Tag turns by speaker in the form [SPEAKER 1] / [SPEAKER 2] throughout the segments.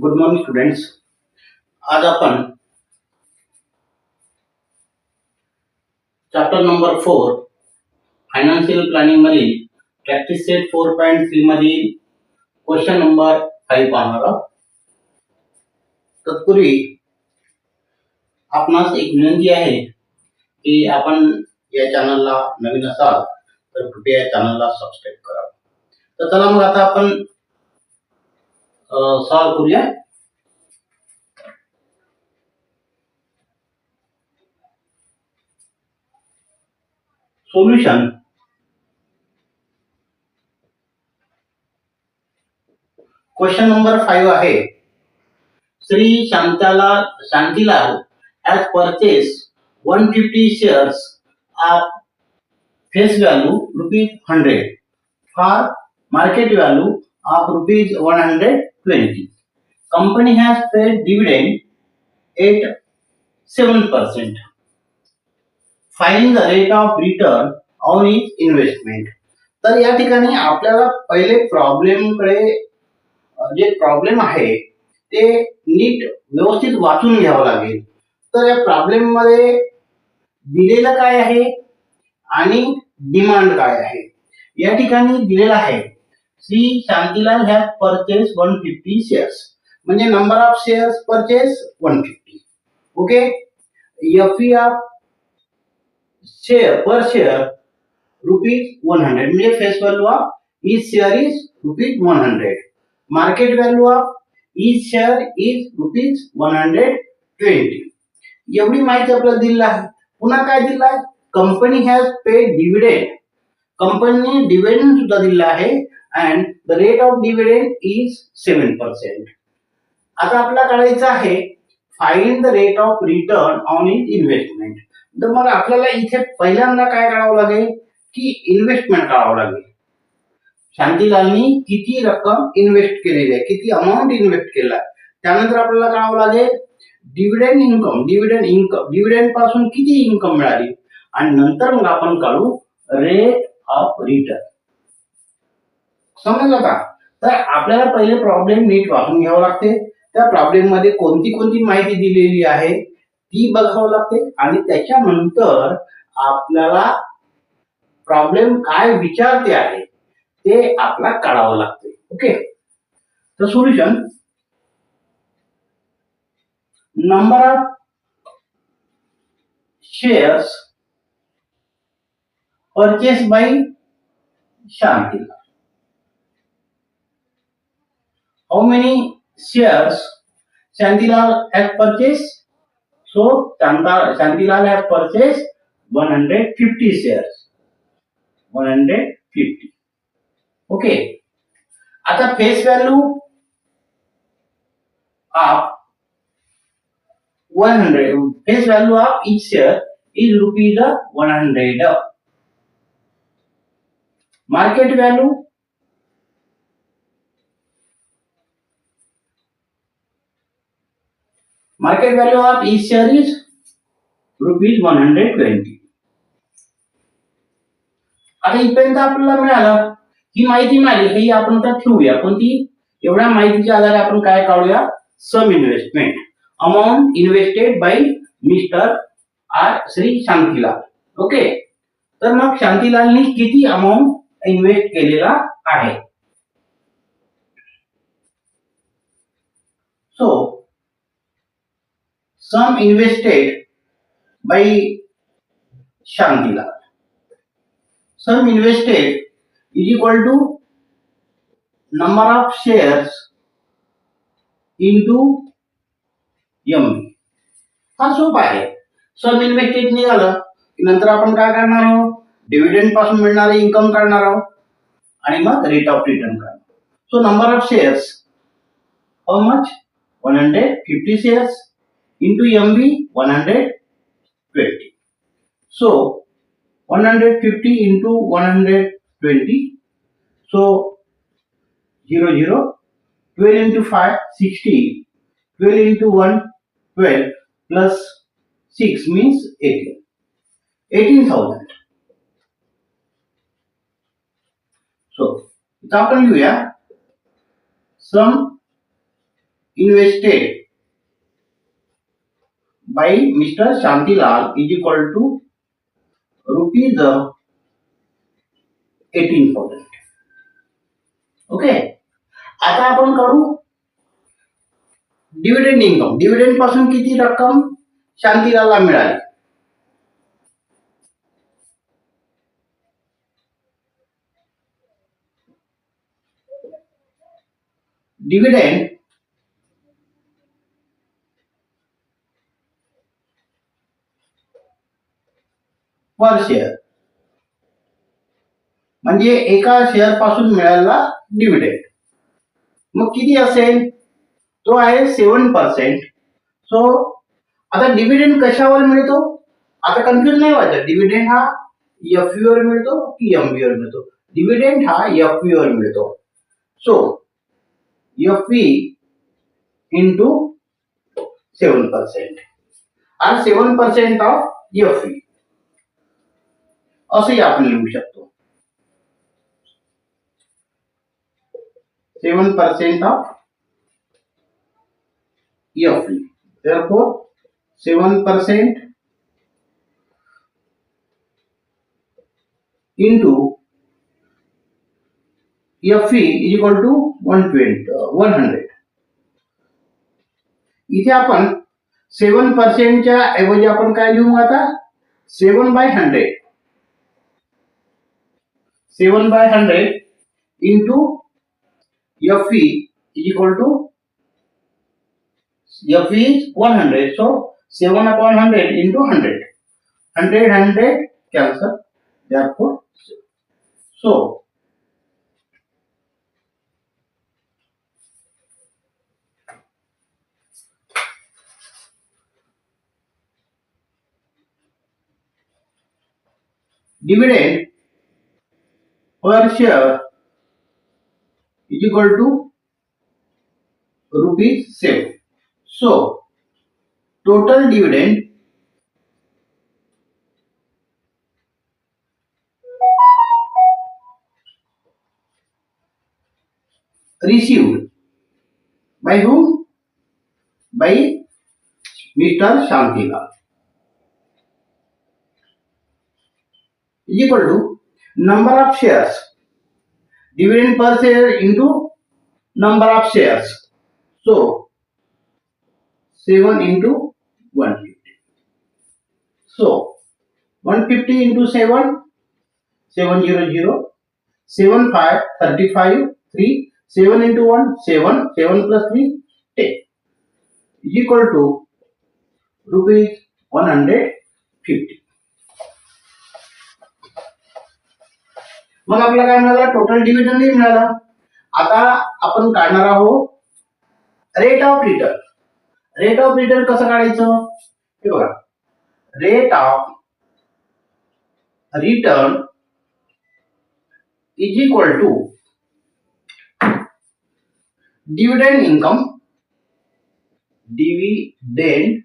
[SPEAKER 1] Good morning students आज आपण chapter number four financial planning मधील practice set four point three मधील question number five पाहणार तत्पूर्वी आपणास एक विनंती आहे की आपण या चॅनलला नवीन असाल तर कृपया या चॅनलला सबस्क्राईब करा. तर चला मग आता आपण करूया सोल्युशन क्वेश्चन नंबर फाईव्ह आहे। Shri Shantalal Shantilal has purchase one fifty shares of face value rupees hundred for market rupees one rupees 20. Company has paid dividend at 7%. Find the rate of return on its investment. तर या ठिकाणी आपल्याला पहिले प्रॉब्लेमकडे जे problem आहे ते नीट व्यवस्थित वाचून घ्यावं लागेल तर या प्रॉब्लेममध्ये दिलेलं काय आहे आणि डिमांड काय आहे या ठिकाणी दिलेलं आहे Shri Shantilal has purchase one fifty shares म्हणजे number of shares purchase one fifty okay F E of share per share rupees one hundred म्हणजे face value of is share is rupees one hundred market value of is share is rupees one hundred twenty एवढी माहिती आपल्याला दिली आहे. पुन्हा काय दिलं आहे? कंपनी हॅज पेड डिव्हिडेंड कंपनीने डिव्हिडंड सुद्धा दिला आहे. And the rate of dividend is seven percent आता आपल्याला काढायचं आहे find the rate of return on in investment तर मग आपल्याला इथे पहिल्यांदा काय काढावं लागेल? की इन्व्हेस्टमेंट काढावं लागेल. शांतीलालनी किती रक्कम इन्व्हेस्ट केलेली आहे? किती अमाऊंट इन्व्हेस्ट केला त्यानंतर आपल्याला काढावं लागेल डिव्हिडंड इन्कम डिव्हिडंड इन्कम डिव्हिडंडपासून किती इन्कम मिळाली? आणि नंतर मग आपण काढू रेट ऑफ रिटर्न समजलं का? तर आपल्याला पहिले प्रॉब्लेम नीट वाचून घ्यावं लागते. त्या प्रॉब्लेममध्ये कोणती कोणती माहिती दिलेली आहे ती बघावं लागते. आणि त्याच्यानंतर आपल्याला प्रॉब्लेम काय विचारते आहे ते आपला काढावं लागते. ओके तर solution number of shares purchase by Shantilal how many shares Shantilal has purchased? So Shanta- Shantilal has purchased 150 shares. 150. Okay. आता face value of 100 face value of each share is rupees 100. Market value market value of each share is rupees 120 आता इथपर्यंत आपल्याला मिळालं ही माहिती मिळाली ही आपण आता ठेवूया. कोणती एवढ्या माहितीच्या आधारे आपण काय काढूया? Sum investment amount invested by mister R Shri Shantilal okay तर मग शांतीलालनी किती अमाऊंट इन्व्हेस्ट केलेला आहे so sum invested by Shantilal. Sum invested is equal to number of shares into MB. हा सोपा आहे. सम इन्व्हेस्टेड निघालं की नंतर आपण काय करणार आहोत? डिव्हिडंडपासून मिळणारे इन्कम काढणार आहोत. आणि मग रेट ऑफ रिटर्न काढणार so number of shares how much one hundred fifty shares into MV 120. So 150 into 120. So 0 0 12 into 5 60 12 into 1 12 plus 6 means 18 18000 so it's after you some invested by Mr. Shantilal is equal to rupees uh, 18,000. Okay आता आपण काढू dividend income dividend पासून किती रक्कम शांतीलालला मिळाली dividend per share म्हणजे एका शेअरपासून मिळालेला डिव्हिडंड मग किती असेल? तो आहे सेवन पर्सेंट सो आता डिव्हिडंड कशावर मिळतो? आता कन्फ्युज नाही व्हायचं डिव्हिडंड हा एफ वर मिळतो की एम वर मिळतो? डिव्हिडंड हा एफ वर मिळतो. So F into seven percent or seven percent of F असंही आपण लिहू seven percent of F therefore, seven percent into F is equal to one twenty one hundred इथे आपण सेवन पर्सेंटच्या ऐवजी लिहू आता? Seven by hundred 7 by 100 into FE is equal to FE is 100. So 7 upon 100 into 100. 100, 100 cancel. Therefore, so dividend per share is equal to rupees 7. So, total dividend received by whom? By Mr. Shantilal. is equal to number of shares. Dividend per share into number of shares. So 7 into 150 so 150 into 7 700 7 5 35 3 7 into 1 7 7 plus 3 10 is equal to rupees 150 मग आपल्याला काय मिळालं? Total डिव्हिडंडही मिळाला. आता आपण काढणार आहोत rate of return rate of return कसं काढायचं? हे बघा. Rate of return is equal to dividend income dividend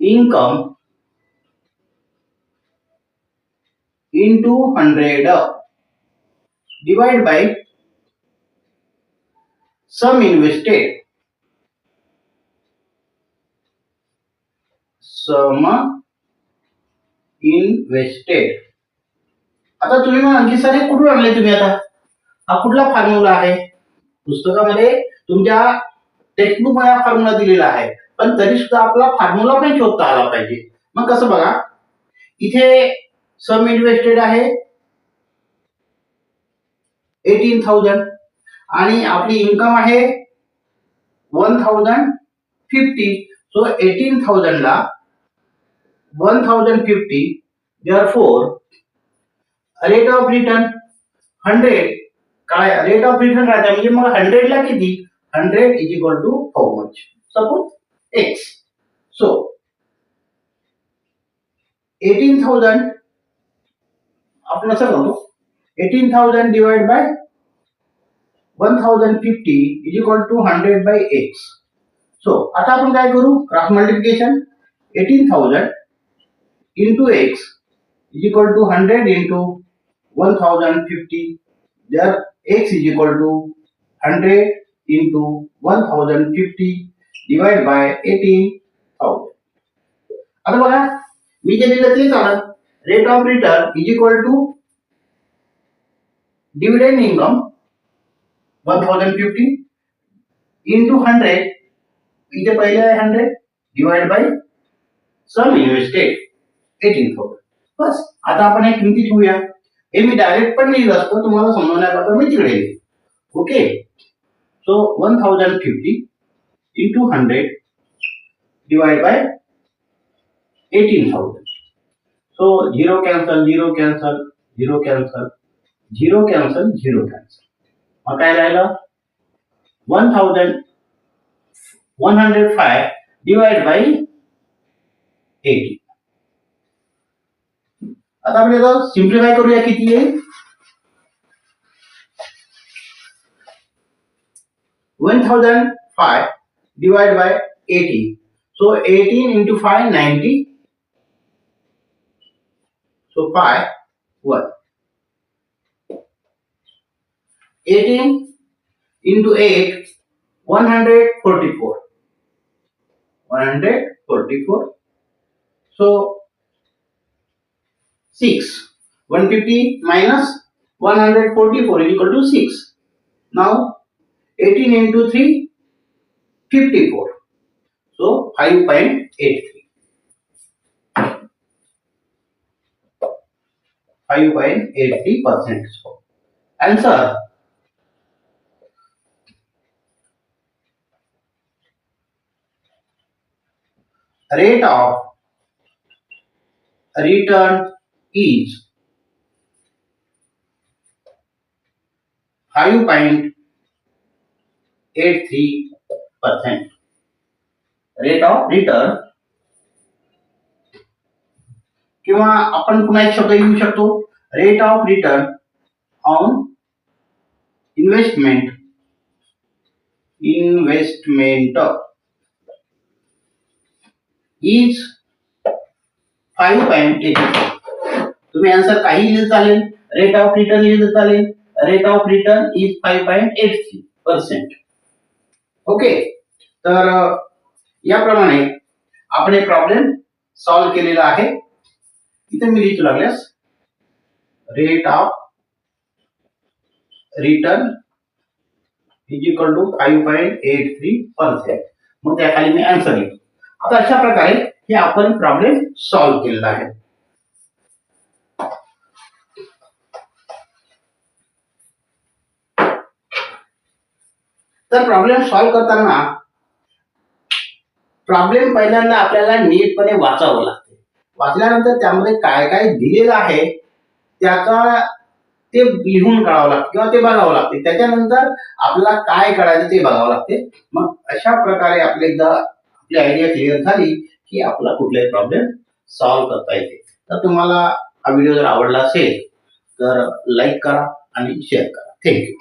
[SPEAKER 1] income into 100 divide by sum invested. Sum invested. आता तुम्ही मग आणखी सारे कुठून आणले तुम्ही आता? हा कुठला फॉर्म्युला आहे? पुस्तकामध्ये तुमच्या टेक्स्टबुकमध्ये हा फॉर्म्युला दिलेला आहे. पण तरी सुद्धा आपला फॉर्म्युला पण शोधता आला पाहिजे. मग कसं बघा? इथे सम इन्व्हेस्टेड आहे. एटीन थाउजंड आणि आपली इन्कम आहे one thousand fifty so eighteen थाउजंडला one thousand fifty therefore rate of return hundred काय? रेट ऑफ रिटर्न राहते. म्हणजे मग हंड्रेडला किती? Hundred is equal to how much suppose X so eighteen thousand आपण असं करतो eighteen thousand divide by one thousand fifty is equal to hundred by X so आता आपण काय करू? Cross multiplication eighteen thousand into x is equal to hundred into one thousand fifty जर X is equal to hundred into 1050 divided by 18000 आता बघा मी जे लिहिलं ते चालत rate of return is equal to dividend income one thousand fifty into hundred इथे पहिले आहे hundred divide by sum eighteen thousand बस, आता आपण हे किमती ठेवूया हे मी डायरेक्ट पण लिहिलं असतं, तुम्हाला समजण्याकरता मी तिकडे okay so one thousand fifty hundred divide by eighteen thousand so zero cancel zero cancel zero cancel zero cancel zero cancel मग काय राहिलं? One thousand one hundred five divide by eighteen आता आपण याचा सिम्प्लिफाय करूया किती आहे? One thousand five divide by eighteen so eighteen into five ninety So pi what? 18 into 8 144 144 so 6 150 minus 144 is equal to 6 now 18 into 3 54 so 5.83 5.83 percent so answer rate of return is 5.83 percent. Rate of return किंवा आपण पुन्हा एक शब्द घेऊ शकतो. Rate of return on investment investment is five point eight तुम्ही answer काही लिहिलं चालेल. रेट ऑफ रिटर्न लिहिलं चालेल. Rate of return is five point eight three percent okay तर याप्रमाणे आपण हे प्रॉब्लेम सॉल्व्ह केलेला आहे. इथे मी लिहितो लागल्यास rate of return is equal to five point eight three percent मग त्याखाली मी आन्सर लिहितो. आता अशा प्रकारे हे आपण प्रॉब्लेम सॉल्व्ह केलेला आहे. तर प्रॉब्लेम सॉल्व्ह करताना प्रॉब्लेम पहिल्यांदा आपल्याला नीटपणे वाचावं लागतं. वाचल्यानंतर त्यामध्ये काय काय दिलेलं आहे त्याचा ते लिहून काढावं लागतं किंवा ते बघावं लागते. त्याच्यानंतर आपल्याला काय करायचं ते बघावं लागते. मग अशा प्रकारे आपले एकदा आपली आयडिया क्लिअर झाली की आपला कुठलाही प्रॉब्लेम सॉल्व्ह करता येते. तर तुम्हाला हा व्हिडिओ जर आवडला असेल तर लाईक करा आणि शेअर करा. थँक्यू